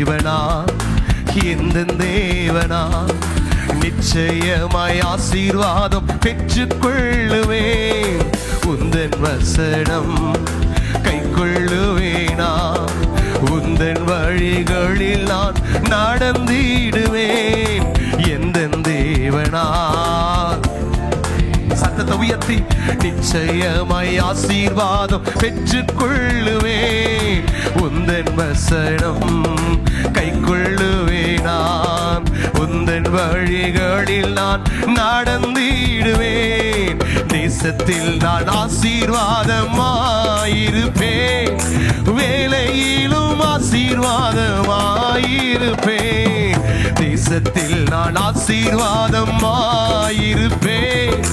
தேவனா எந்த தேவனா? நிச்சயமாய் ஆசீர்வாதம் பெற்றுக்கொள்ளுவேன். உந்தன் வசனம் கை கொள்ளுவேனா உந்தன் வழிகளில் நான் நடந்திடுவேன். எந்த தேவனா? உயர்த்தி நிச்சயமாய் ஆசீர்வாதம் பெற்றுக் பெற்றுக்கொள்ளுவேன் உந்தன் வசனம் கை நான். உந்தன் வழிகளில் நான் நடந்திடுவேன். தேசத்தில் நான் ஆசீர்வாதமாயிருப்பேன். வேலையிலும் ஆசீர்வாதமாயிருப்பேன். தேசத்தில் நான் ஆசீர்வாதமாயிருப்பேன்.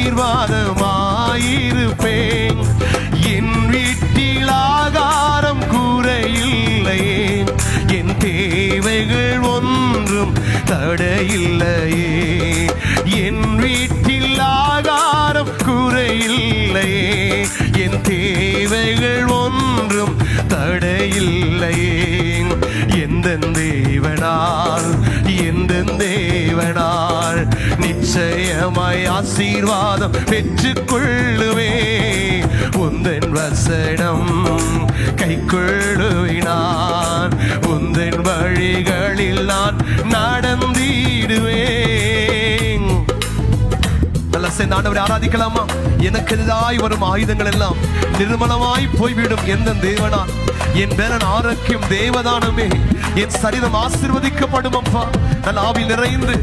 ஆசீர்வாதமாயிருப்பேன். என் வீட்டில் ஆகாரம் கூறையில்லையே என் தேவைகள் ஒன்றும் தடையில்லையே. என் வீட்டில் ஆகாரம் கூறையில்லையே என் தேவைகள் ஒன்றும் தடையில்லையே. எந்த தேவனால் எந்த தேவனால் நிச்சயமாய் ஆசீர்வாதம் பெற்றுக்கொள்ளுவே உந்தன் வசனம் கை கொள்ளுவினான் உந்தன் வழிகளில் நான் நடந்திடுவேன். நல்ல சேர்ந்து ஆண்டவரை ஆராதிக்கலாமா? எனக்கு எதிராய் வரும் ஆயுதங்கள் எல்லாம் நிர்மலமாய் போய்விடும் எந்த தேவனான் என் பேரன் ஆரோக்கியம் தேவதானமே. என் சரீரம் ஆசிர்வதிக்கப்படும் அப்பா நல்ல ஆவி நிறைந்து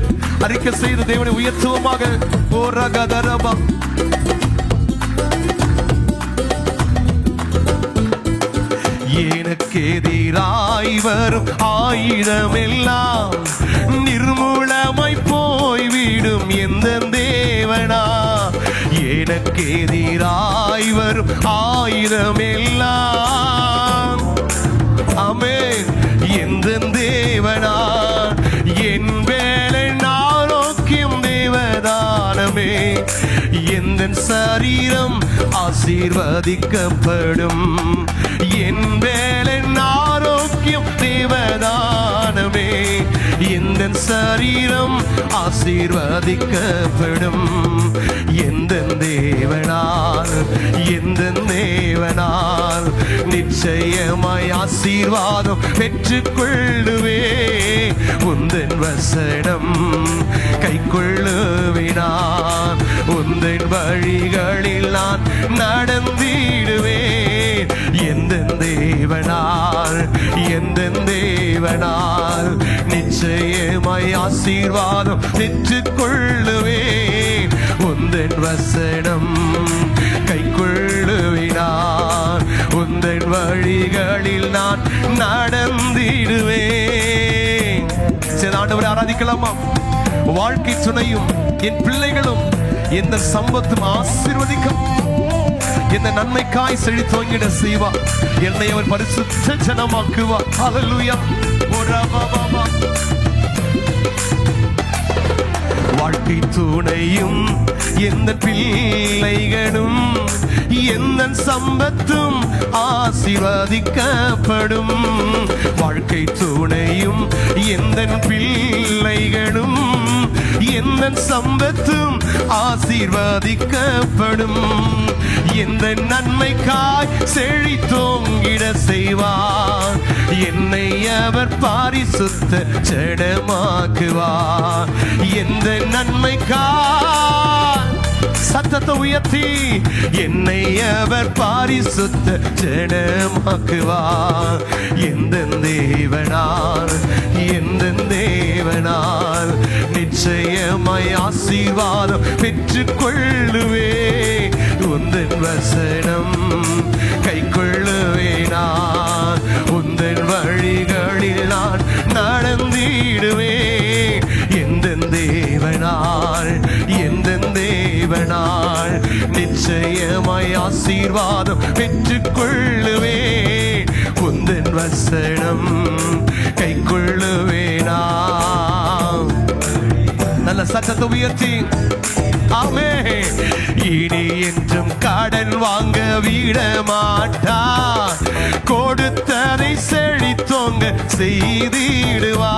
அறிக்கை செய்து தேவனை உயர்த்துவமாக. ஓ ரகதரபா எனக்கு எதிராய் வரும் ஆயுதமெல்லாம் நிர்மூலமாய் போய்விடும் எந்த தேவனா? எனக்கு எதிராய் வரும் ஆயுதமெல்லாம் அமேன் எந்த தேவனா என் வேலை ஆரோக்கியம் தேவதானமே. எந்த சரீரம் ஆசீர்வதிக்கப்படும்? என் வேலை ஆரோக்கியம் தேவதானமே. எந்த சரீரம் ஆசீர்வதிக்கப்படும்? தேவனால் எந்த தேவனால் நிச்சயமாய் ஆசீர்வாதம் பெற்றுக்கொள்ளுவே. உந்தன் வசனம் கை கொள்ளுவினான் உந்தன் வழிகளில் நான் நடந்திடுவேன் எந்த தேவனால் எந்த தேவனால் நிச்சயமாய் ஆசீர்வாதம் பெற்றுக்கொள்ளுவேன் உந்தன் வசனம் கை கொள்ளுவினான் உந்தன் வழிகளில் நான் நடந்திடுவேன். சரி ஆண்டவரை ஆராதிக்கலாமா? வாழ்க்கை துணையும் என் பிள்ளைகளும் எந்த சம்பத்தும் ஆசிர்வதிக்கும். எந்த நன்மைக்காய் செழித்தோங்கிட செய்வா. என்னை அவர் பரிசுத்த ஜனமாக்குவா ஹalleluya ஓரா பாபா வாழ்க்கை துணையும் எந்த பிள்ளைகளும் எந்த சம்பத்தும் ஆசிர்வதிக்கப்படும். வாழ்க்கை துணையும் எந்த பிள்ளைகளும் எந்த சம்பத்தும் ஆசீர்வதிக்கப்படும். எந்த நன்மைக்காய் செழித்தோங்கிட செய்வார். என்னை அவர் பாரிசுத்த செடமாக்குவார் எந்த நன்மைக்காய் சத்தத்தை உயர்த்தி. என்னை அவர் பாரிசுத்த ஜனமாக்குவார் எந்த தேவனார் எந்த தேவனார் நிச்சயமாய் ஆசீர்வாதம் பெற்றுக்கொள்ளுவே. உந்தன் வசனம் கை கைக்கொள்ளுவேனா. உந்தன் வழிகளில் நான் தேவனால் நிச்சயமாய் ஆசீர்வாதம் பெற்றுக்கொள்ளுவேன். உந்தன் வசனம் கை கொள்ளுவேனா நல்ல சட்டத்தை உயர்த்தி. ஆமே. இனி என்றும் கடன் வாங்க விட மாட்டா கொடுத்ததை செழித்தோங்க செய்திடுவா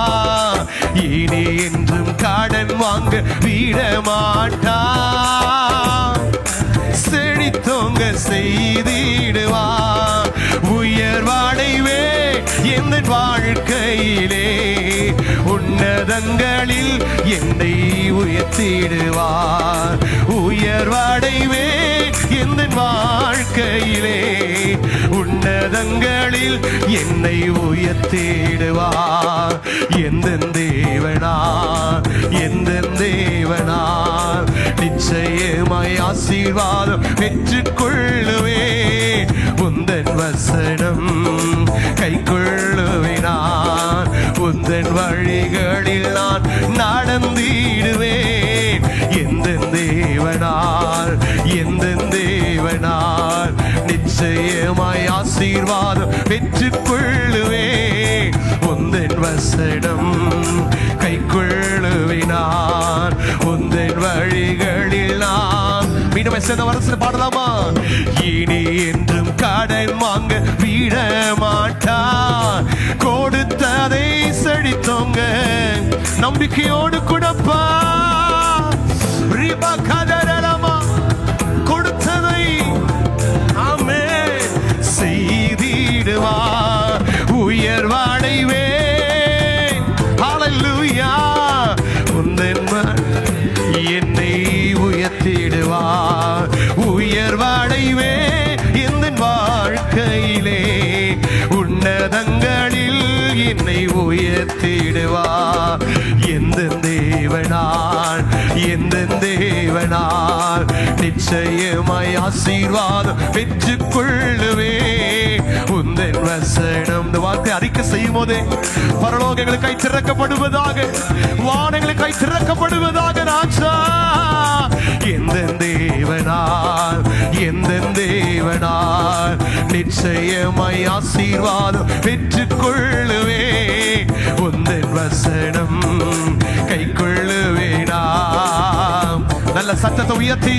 இனி என்றும் கடன் வாங்க விட மாட்டா செழித்தோங்க செய்திடுவா உயர்வாடைவே எந்த வாழ்க்கையிலே. உன்னதங்களில் என்னை உயர்த்திடுவார். உயர்வடைவே எந்த வாழ்க்கையிலே? உன்னதங்களில் என்னை உயர்த்திடுவார். எந்த தேவனா? எந்த தேவனா? நிச்சயமாய் ஆசீர்வாதம் பெற்றுக்கொள்ளுவே. உந்தன் வசனம் கை கொள்ளுவினான் உந்தன் வழிகளில் நான் நடந்திடுவேன் எந்த தேவனால் எந்த தேவனார் நிச்சயமாய் ஆசீர்வாதம் பெற்றுக்கொள்ளுவே உந்தன் வசனம் கை கொள்ளுவினார் உந்தன் வழிகளில் நான் மீண்டும் சேர்ந்த வரசு பாடலாமா? இனி என்றும் கடன் வாங்க விட மாட்டார் கொடுத்ததை செழித்தோங்க. நம்பிக்கையோடு கொடுப்பார் என்னை உயர்த்திடுவார். எந்த தேவனால் எந்த தேவனால் நிச்சயமாய் ஆசீர்வாதம் பெற்றுக்கொள்ளுவே உந்தன் வசனம் இந்த வார்த்தை அறிக்கை செய்யும் போதே பரலோகங்களுக்கு கை திறக்கப்படுவதாக வானங்களுக்கு கை திறக்கப்படுவதாக நான் எந்த தேவனால் நிச்சயமாய் ஆசீர்வாதம் பெற்றுக்கொள்ளுவே உந்தன் வசனம் கை கொள்ளுவேனா நல்ல சத்தத்தை உயர்த்தி.